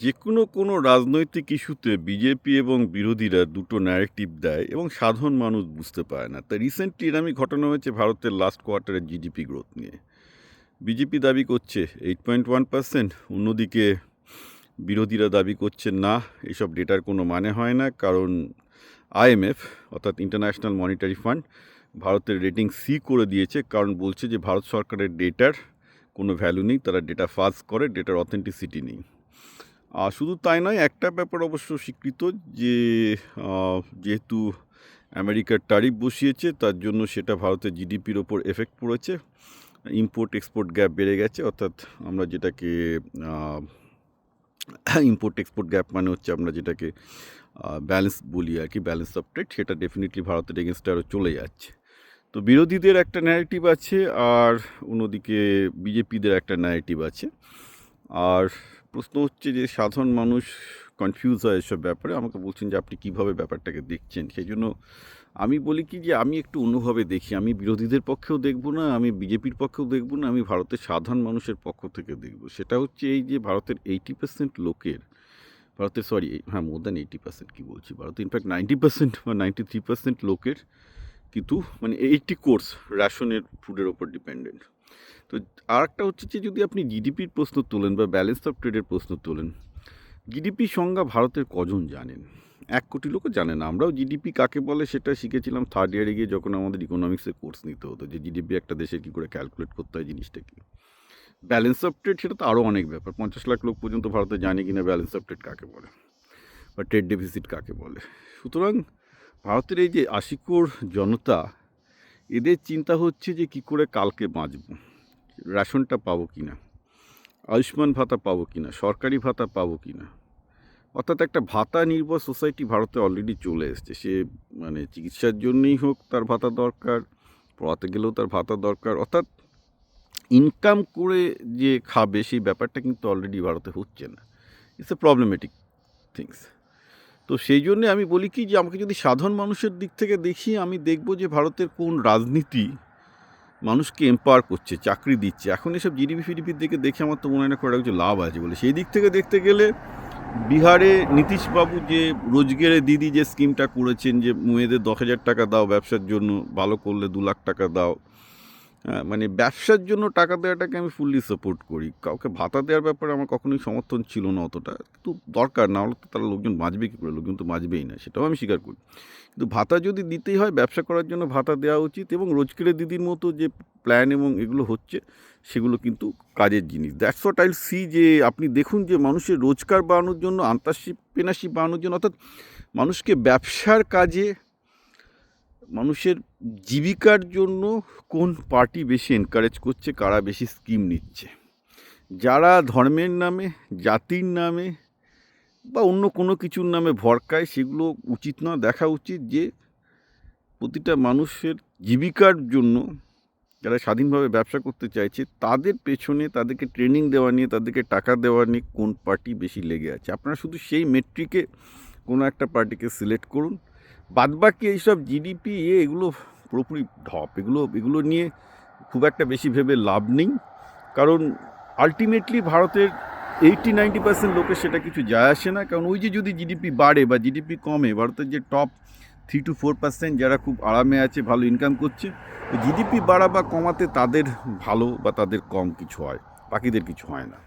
যে কোনো কোনো রাজনৈতিক ইস্যুতে বিজেপি এবং বিরোধীরা দুটো ন্যারেটিভ দেয় এবং সাধারণ মানুষ বুঝতে পারে না। তা রিসেন্টলি এরমই ঘটনা হয়েছে ভারতের লাস্ট কোয়ার্টারের জিডিপি গ্রোথ নিয়ে। বিজেপি দাবি করছে এইট পয়েন্ট ওয়ান পার্সেন্ট অন্যদিকে বিরোধীরা দাবি করছে না, এসব ডেটার কোনো মানে হয় না, কারণ আইএমএফ অর্থাৎ ইন্টারন্যাশনাল মনিটারি ফান্ড ভারতের রেটিং সি করে দিয়েছে, কারণ বলছে যে ভারত সরকারের ডেটার কোনো ভ্যালু নেই, তারা ডেটা ফাজ করে ডেটার অথেন্টিসিটি নেই। শুধু তাই নয়, একটা ব্যাপার অবশ্য স্বীকৃত যে যেহেতু আমেরিকার ট্যারিফ বসিয়েছে, তার জন্য সেটা ভারতের জিডিপির ওপর এফেক্ট পড়েছে। ইম্পোর্ট এক্সপোর্ট গ্যাপ বেড়ে গেছে, অর্থাৎ আমরা যেটাকে ইম্পোর্ট এক্সপোর্ট গ্যাপ মানে হচ্ছে আমরা যেটাকে ব্যালেন্স বলি আর কি ব্যালেন্স অফ ট্রেড সেটা ডেফিনেটলি ভারতের এগেনস্টে আরও চলে যাচ্ছে। তো বিরোধীদের একটা ন্যারেটিভ আছে, আর অন্যদিকে বিজেপিদের একটা ন্যারেটিভ আছে। আর প্রশ্ন হচ্ছে যে সাধারণ মানুষ কনফিউজ হয় এসব ব্যাপারে। আমাকে বলছেন যে আপনি কীভাবে ব্যাপারটাকে দেখছেন? সেই জন্য আমি বলি কি যে আমি একটু অন্যভাবে দেখি। আমি বিরোধীদের পক্ষেও দেখব না, আমি বিজেপির পক্ষেও দেখব না, আমি ভারতের সাধারণ মানুষের পক্ষ থেকে দেখব। সেটা হচ্ছে এই যে ভারতের এইটি পার্সেন্ট লোকের, ভারতের সরি হ্যাঁ মোর দ্যান এইটি পার্সেন্ট কী বলছি? ভারতে ইনফ্যাক্ট নাইনটি পার্সেন্ট বা নাইনটি থ্রি পার্সেন্ট লোকের কিন্তু মানে এইটটি কোর্স রেশনের ফুডের ওপর ডিপেন্ডেন্ট তো আর একটা হচ্ছে যে যদি আপনি জিডিপির প্রশ্ন তোলেন বা ব্যালেন্স অফ ট্রেডের প্রশ্ন তোলেন জিডিপি সংজ্ঞা ভারতের কজন জানেন? এক কোটি লোকও জানে না। আমরাও জিডিপি কাকে বলে সেটা শিখেছিলাম থার্ড ইয়ারে গিয়ে যখন আমাদের ইকোনমিক্সের কোর্স নিতে হতো যে জিডিপি একটা দেশের কী করে ক্যালকুলেট করতে হয় জিনিসটা কি। ব্যালেন্স অফ ট্রেড সেটা তো আরও অনেক ব্যাপার। পঞ্চাশ লাখ লোক পর্যন্ত ভারতে জানে কিনা ব্যালেন্স অফ ট্রেড কাকে বলে বা ট্রেড ডেফিসিট কাকে বলে। সুতরাং ভারতের এই যে আশিকোর জনতা, এদের চিন্তা হচ্ছে যে কি করে কালকে বাঁচব। রেশনটা পাবো কি না? আয়ুষ্মান ভাতা পাবো কি না? সরকারি ভাতা পাবো কি না? অর্থাৎ একটা ভাতা নির্ভর সোসাইটি ভারতে অলরেডি চলে এসছে। সে মানে চিকিৎসার জন্যই হোক তার ভাতা দরকার, পড়াতে গেলেও তার ভাতা দরকার। অর্থাৎ ইনকাম করে যে খাবে সেই ব্যাপারটা কিন্তু অলরেডি ভারতে হচ্ছে না। ইটস এ প্রবলেমেটিক থিংস তো সেই জন্যে আমি বলি কি যে, আমাকে যদি সাধারণ মানুষের দিক থেকে দেখি, আমি দেখব যে ভারতের কোন রাজনীতি মানুষকে এম্পাওয়ার করছে, চাকরি দিচ্ছে। এখন এসব জিডিপি ফিডিপির দিকে দেখে আমার তো মনে হয় না কিছু লাভ আছে বলে। সেই দিক থেকে দেখতে গেলে বিহারে নীতিশবাবু যে রোজগেরে দিদি যে স্কিমটা করেছেন, যে মেয়েদের দশ হাজার টাকা দাও, ব্যবসার জন্য ভালো করলে দু লাখ টাকা দাও মানে ব্যবসার জন্য টাকা দেওয়াটাকে আমি ফুললি সাপোর্ট করি। কাউকে ভাতা দেওয়ার ব্যাপারে আমার কখনোই সমর্থন ছিল না অতটা। কিন্তু দরকার, না হলে তো তারা লোকজন বাঁচবে কী করে? লোকজন তো বাঁচবেই না, সেটাও আমি স্বীকার করি। কিন্তু ভাতা যদি দিতেই হয়, ব্যবসা করার জন্য ভাতা দেওয়া উচিত এবং রোজকেরে দিদির মতো যে প্ল্যান এবং এগুলো হচ্ছে, সেগুলো কিন্তু কাজের জিনিস। দ্যাটস হোয়াট আইল সি যে আপনি দেখুন যে মানুষের রোজগার বাড়ানোর জন্য আন্তঃশিল্পেনাশিপ বাড়ানোর জন্য, অর্থাৎ মানুষকে ব্যবসার কাজে মানুষের জীবিকার জন্য কোন পার্টি বেশি এনকারেজ করছে, কারা বেশি স্কিম নিচ্ছে? যারা ধর্মের নামে, জাতির নামে বা অন্য কোনো কিছুর নামে ভরকায়, সেগুলো উচিত না দেখা উচিত যে প্রতিটা মানুষের জীবিকার জন্য যারা স্বাধীনভাবে ব্যবসা করতে চাইছে, তাদের পেছনে তাদেরকে ট্রেনিং দেওয়া নিয়ে, তাদেরকে টাকা দেওয়া নিয়ে কোন পার্টি বেশি লেগে আছে? আপনারা শুধু সেই মেট্রিকে কোনো একটা পার্টিকে সিলেক্ট করুন। বাদবাকি এইসব জিডিপি এ এগুলো পুরোপুরি ঢপ। এগুলো এগুলো নিয়ে খুব একটা বেশি ভেবে লাভ নেই। কারণ আলটিমেটলি ভারতের এইটি নাইনটি পার্সেন্ট লোকের সেটা কিছু যায় আসে না। কারণ ওই যে যদি জিডিপি বাড়ে বা জিডিপি কমে, ভারতের যে top three to four percent যারা খুব আরামে আছে, ভালো ইনকাম করছে জিডিপি বাড়া বা কমাতে তাদের ভালো বা তাদের কম কিছু হয়, বাকিদের কিছু হয় না।